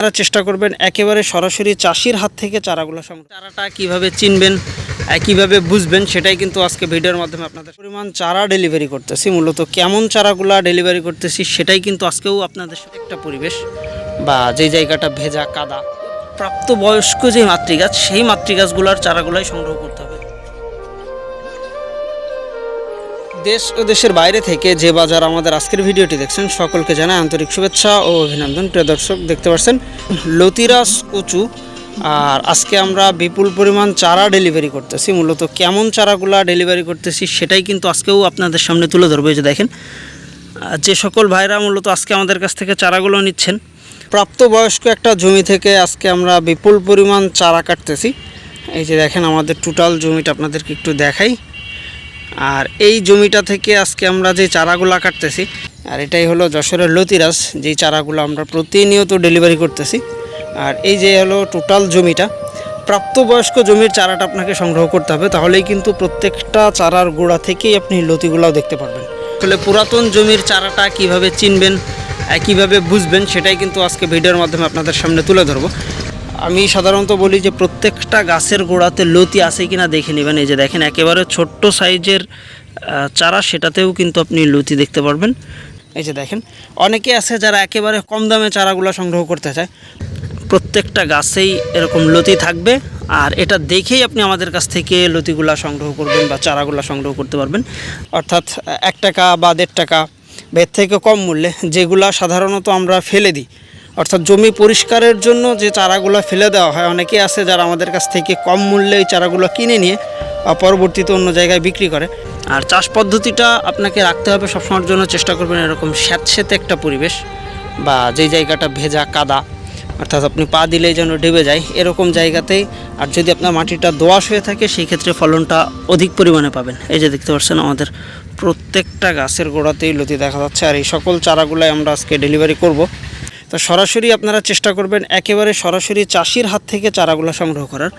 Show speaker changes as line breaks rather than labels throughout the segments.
আপনারা চেষ্টা করবেন একেবারে সরাসরি চাষির হাত থেকে চারাগুলো সংগ্রহ চারাটা কীভাবে চিনবেন কীভাবে বুঝবেন, সেটাই কিন্তু আজকে ভিডিওর মাধ্যমে আপনাদের পরিমাণ চারা ডেলিভারি করতেছি, মূলত কেমন চারাগুলা ডেলিভারি করতেছি, সেটাই কিন্তু আজকেও আপনাদের সাথে একটা পরিবেশ বা যে জায়গাটা ভেজা, কাদা, প্রাপ্তবয়স্ক যে মাতৃগাছ, সেই মাতৃগাছগুলোর চারাগুলাই সংগ্রহ করতে হবে। দেশ ও দেশের বাইরে থেকে যে বাজার আমাদের আজকের ভিডিওটি দেখছেন, সকলকে জানাই আন্তরিক শুভেচ্ছা ও অভিনন্দন। প্রিয় দর্শক, দেখতে পাচ্ছেন লতিরাস কচু। আর আজকে আমরা বিপুল পরিমাণ চারা ডেলিভারি করতেছি। মূলত কেমন চারাগুলা ডেলিভারি করতেছি সেটাই কিন্তু আজকেও আপনাদের সামনে তুলে ধরবো। যে দেখেন যে সকল ভাইরা মূলত আজকে আমাদের কাছ থেকে চারাগুলো নিচ্ছেন, প্রাপ্তবয়স্ক একটা জমি থেকে আজকে আমরা বিপুল পরিমাণ চারা কাটতেছি। এই যে দেখেন, আমাদের টোটাল জমিটা আপনাদেরকে একটু দেখাই। আর এই জমিটা থেকে আজকে আমরা যে চারাগুলো কাটতেছি, আর এটাই হলো যশোরের লতিরাজ, যেই চারাগুলো আমরা প্রতিনিয়ত ডেলিভারি করতেছি। আর এই যে হলো টোটাল জমিটা, প্রাপ্তবয়স্ক জমির চারাটা আপনাকে সংগ্রহ করতে হবে, তাহলেই কিন্তু প্রত্যেকটা চারার গোড়া থেকেই আপনি লতিগুলাও দেখতে পারবেন। আসলে পুরাতন জমির চারাটা কীভাবে চিনবেন কীভাবে বুঝবেন, সেটাই কিন্তু আজকে ভিডিওর মাধ্যমে আপনাদের সামনে তুলে ধরবো। আমি সাধারণত বলি যে প্রত্যেকটা গাছের গোড়াতে লতি আছে কিনা দেখে নেবেন। এই যে দেখেন, একেবারে ছোট্ট সাইজের চারা, সেটাতেও কিন্তু আপনি লতি দেখতে পারবেন। এই যে দেখেন, অনেকে আছে যারা একেবারে কম দামে চারাগুলো সংগ্রহ করতে চায়। প্রত্যেকটা গাছেই এরকম লতি থাকবে, আর এটা দেখেই আপনি আমাদের কাছ থেকে লতিগুলা সংগ্রহ করবেন বা চারাগুলা সংগ্রহ করতে পারবেন। অর্থাৎ, এক টাকা বা দেড় টাকা, বা থেকে কম মূল্যে যেগুলা সাধারণত আমরা ফেলে দিই। অর্থাৎ জমি পরিষ্কারের জন্য যে চারাগুলো ফেলে দেওয়া হয়, অনেকে আছে যারা আমাদের কাছ থেকে কম মূল্যে এই চারাগুলো কিনে নিয়ে পরবর্তীতে অন্য জায়গায় বিক্রি করে। আর চাষ পদ্ধতিটা আপনাকে রাখতে হবে সবসময়ের জন্য, চেষ্টা করবেন এরকম স্যাঁতস্যাঁতে একটা পরিবেশ বা যেই জায়গাটা ভেজা, কাদা, অর্থাৎ আপনি পা দিলেই যেন ডেবে যায়, এরকম জায়গাতেই। আর যদি আপনার মাটিটা দোয়াশ হয়ে থাকে, সেই ক্ষেত্রে ফলনটা অধিক পরিমাণে পাবেন। এই যে দেখতে পাচ্ছেন, আমাদের প্রত্যেকটা গাছের গোড়াতেই লতি দেখা যাচ্ছে। আর এই সকল চারাগুলাই আমরা আজকে ডেলিভারি করব। তো সরাসরি আপনারা চেষ্টা করবেন একেবারে সরাসরি চাষির হাত থেকে চারাগুলো সংগ্রহ করার।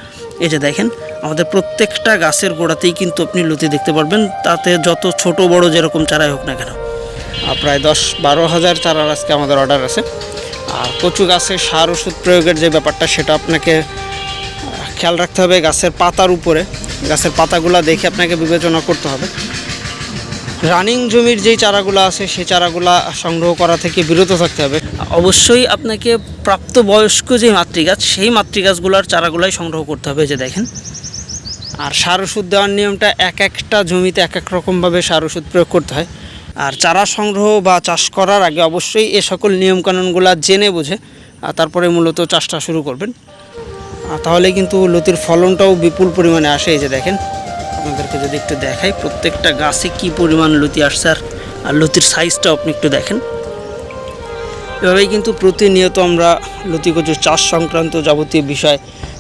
এই যে দেখেন, আমাদের প্রত্যেকটা গাছের গোড়াতেই কিন্তু আপনি লতি দেখতে পারবেন, তাতে যত ছোট বড় যেরকম চারাই হোক না কেন। প্রায় দশ বারো হাজার চারার আজকে আমাদের অর্ডার আছে। আর কচু গাছে সার ওষুধ প্রয়োগের যে ব্যাপারটা, সেটা আপনাকে খেয়াল রাখতে হবে গাছের পাতার উপরে। গাছের পাতাগুলো দেখে আপনাকে বিবেচনা করতে হবে। রানিং জমির যেই চারাগুলো আছে সেই চারাগুলা সংগ্রহ করা থেকে বিরত থাকতে হবে। অবশ্যই আপনাকে প্রাপ্তবয়স্ক যে মাতৃগাছ সেই মাতৃগাছগুলোর চারাগুলাই সংগ্রহ করতে হবে যে দেখেন। আর সার ওষুধ দেওয়ার নিয়মটা এক একটা জমিতে এক এক রকমভাবে সার ওষুধ প্রয়োগ করতে হয়। আর চারা সংগ্রহ বা চাষ করার আগে অবশ্যই এ সকল নিয়মকানুনগুলো জেনে বুঝে আর তারপরে মূলত চাষটা শুরু করবেন। তাহলে কিন্তু লতির ফলনটাও বিপুল পরিমাণে আসে এই যে দেখেন। আপনাদেরকে যদি একটু দেখাই, প্রত্যেকটা গাছে কি পরিমাণ লতি আসছে আর আর লতির সাইজটাও আপনি একটু দেখেন। এভাবেই কিন্তু প্রতিনিয়ত আমরা লতিকচুর চাষ সংক্রান্ত যাবতীয় বিষয়,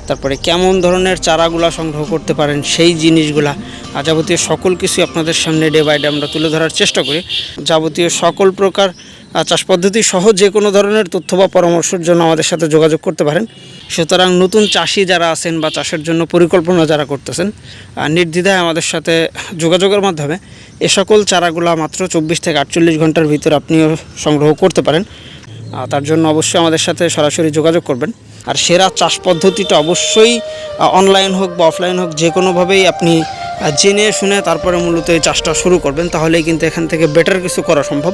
তারপরে কেমন ধরনের চারাগুলা সংগ্রহ করতে পারেন, সেই জিনিসগুলা, আর যাবতীয় সকল কিছু আপনাদের সামনে ডে বাই ডে আমরা তুলে ধরার চেষ্টা করি। যাবতীয় সকল প্রকার চাষ পদ্ধতি সহ যে কোনো ধরনের তথ্য বা পরামর্শের জন্য আমাদের সাথে যোগাযোগ করতে পারেন। সুতরাং নতুন চাষি যারা আছেন বা চাষের জন্য পরিকল্পনা যারা করতেছেন নির্দ্বিধায় আমাদের সাথে যোগাযোগের মাধ্যমে এ সকল চারাগুলা মাত্র চব্বিশ থেকে আটচল্লিশ ঘণ্টার ভিতর আপনিও সংগ্রহ করতে পারেন। তার জন্য অবশ্যই আমাদের সাথে সরাসরি যোগাযোগ করবেন। আর সেরা চাষ পদ্ধতিটা অবশ্যই অনলাইন হোক বা অফলাইন হোক, যে কোনোভাবেই আপনি জেনে শুনে তারপরে মূলত এই চাষটা শুরু করবেন, তাহলেই কিন্তু এখান থেকে বেটার কিছু করা সম্ভব।